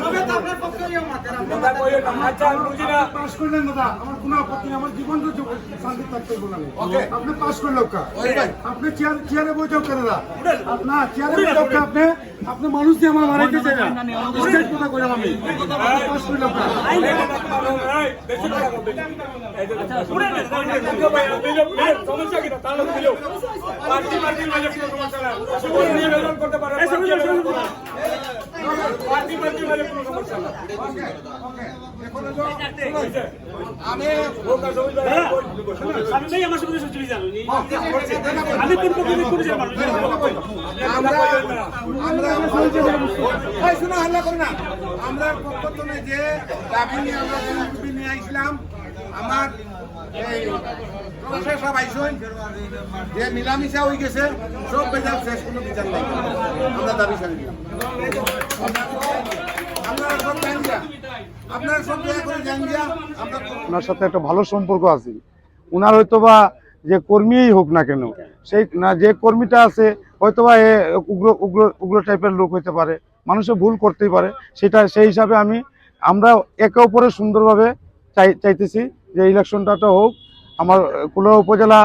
ছেলের আপনার একটা সমস্যা আবার দরকার। আপনি আপনি আমি আপনার কই পাস করলেন দাদা আমার কোনো আপত্তি আমার জীবন শান্তি থাকতে বলে আমি আপনি পাস করলেন কা আপনি চেয়ার চেয়ারে বই যাও দাদা আপনার চেয়ারে বই যাও আপনি আপনি মানুষ দিয়ে আমার মারাইতে চাই না স্টেট কথা কইলাম আমি পাস করলাম কা এখন হলো, আমি আমি কোন পক্ষে কোন মানুষ আমরা আমরা এই শোনো হাল্লা করো না আমরা পক্ষ যে দাবি নিয়ে আমরা আইছিলাম আমার সব আইসই যে মিলামিশা হয়ে গেছে সব বেজার শেষ কোনো বিচার নাই আমরা দাবি সারি দিলাম আপনারা সব জান যা আপনারা সব দয়া করে জান যা আমরা ওনার সাথে একটা ভালো সম্পর্ক আছে। ওনার হয়তো বা যে কর্মীই হোক না কেন, সেই না যে কর্মীটা আছে হয়তো বা এ উগ্র উগ্র উগ্র টাইপের লোক হইতে পারে, মানুষে ভুল করতেই পারে, সেটা, সেই হিসাবে আমি, আমরা একে অপরে সুন্দরভাবে চাই, চাইতেছি যে ইলেকশনটা হোক, আমার কুলা উপজেলা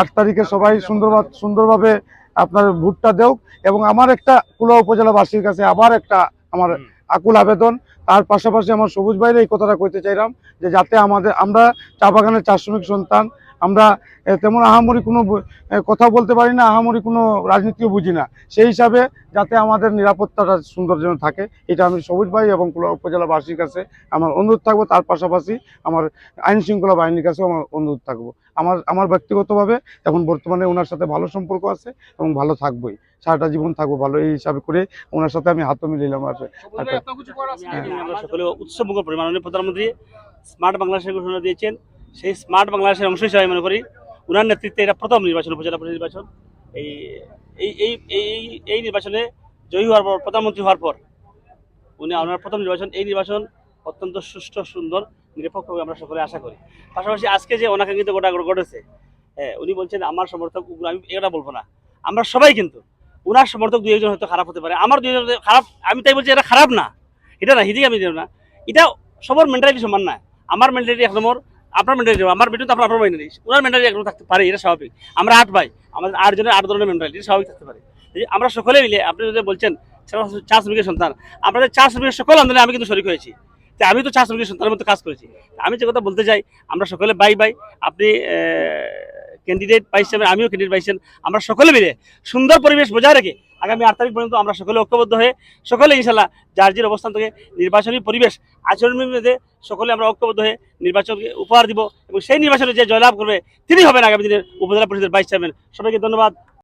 আট তারিখে সবাই সুন্দরভাবে সুন্দরভাবে আপনার ভোটটা দেও এবং আমার একটা কুলা উপজেলাবাসীর কাছে আবার একটা আমার আকুল আবেদন। তার পাশাপাশি আমার সবুজ ভাইয়ের এই কথাটা কইতে চাইলাম যে যাতে আমাদের আমরা চা বাগানের চা শ্রমিক সন্তান আমরা তেমন আহামরি কোনো কথা বলতে পারি না আহামরি কোনো রাজনীতিও বুঝি না। সেই হিসাবে যাতে আমাদের নিরাপত্তাটা সুন্দর যেন থাকে এটা আমি সবুজ ভাই এবং কুলা উপজেলাবাসীর কাছে আমার অনুরোধ থাকব। তার পাশাপাশি আমার আইন শৃঙ্খলা বাহিনীর কাছেও আমার অনুরোধ থাকব। আমার আমার ব্যক্তিগতভাবে এখন বর্তমানে ওনার সাথে ভালো সম্পর্ক আছে এবং ভালো থাকবোই। সারাটা জীবন থাকব ভালো এই হিসাবে করে ওনার সাথে আমি হাতও মিলিলাম আর আমরা সকলে উৎসবমুখর পরিমাণ প্রধানমন্ত্রী স্মার্ট বাংলাদেশের ঘোষণা দিয়েছেন। সেই স্মার্ট বাংলাদেশের অংশ হিসাবে মনে করি উনার নেতৃত্বে এটা প্রথম নির্বাচন উপজেলা পরিষদ নির্বাচন। এই এই এই এই এই নির্বাচনে জয়ী হওয়ার পর প্রধানমন্ত্রী হওয়ার পর উনি ওনার প্রথম নির্বাচন। এই নির্বাচন অত্যন্ত সুষ্ঠু সুন্দর নিরপেক্ষভাবে আমরা সকলে আশা করি। পাশাপাশি আজকে যে অনাকাঙ্ক্ষিত গোটা ঘটেছে হ্যাঁ, উনি বলছেন আমার সমর্থক আমি এটা বলব না। আমরা সবাই কিন্তু উনার সমর্থক দুই একজন হয়তো খারাপ হতে পারে। আমার দুই খারাপ আমি তাই বলছি এটা খারাপ না। এটা না হিদিকে আমি দেব না। এটা সবার মেন্টালিটি সমান না। আমার মেন্টালিটি এক নম্বর আপনার মেন্টালিটি আমার মেন্টালিটি আপনার আপনার মেন্টালিটি ওনার মেন্টালিটি থাকতে পারে, এটা স্বাভাবিক। আমরা আট ভাই, আমাদের আট জনের আট ধরনের মেন্টালিটি স্বাভাবিক থাকতে পারে। আমরা সকলে মিলে, আপনি যদি বলছেন চা- চা শ্রমিকের সন্তান আমাদের চা শ্রমিকের সকল আন্দোলনে আমি কিন্তু শরিক হয়েছি। তো আমি তো চা শ্রমিকের সন্তানের মতো কাজ করেছি। আমি যে কথা বলতে চাই, আমরা সকলে বাই বাই আপনি ক্যান্ডিডেট পাইছেন আমিও ক্যান্ডিডেট পাইছেন আমরা সকলে মিলে সুন্দর পরিবেশ বজায় রেখে আগামী আট তারিখ পর্যন্ত আমরা সকলে ঐক্যবদ্ধ হয়ে সকলে ইনশাল্লাহ যার যার অবস্থান থেকে নির্বাচনী পরিবেশ, আচরণ মধ্যে সকলে আমরা ঐক্যবদ্ধ হয়ে নির্বাচনকে উপহার দিব এবং সেই নির্বাচনে যে জয়লাভ করবে, তিনি হবেন আগামী দিনের উপজেলা পরিষদের ভাইস চেয়ারম্যান সবাইকে ধন্যবাদ।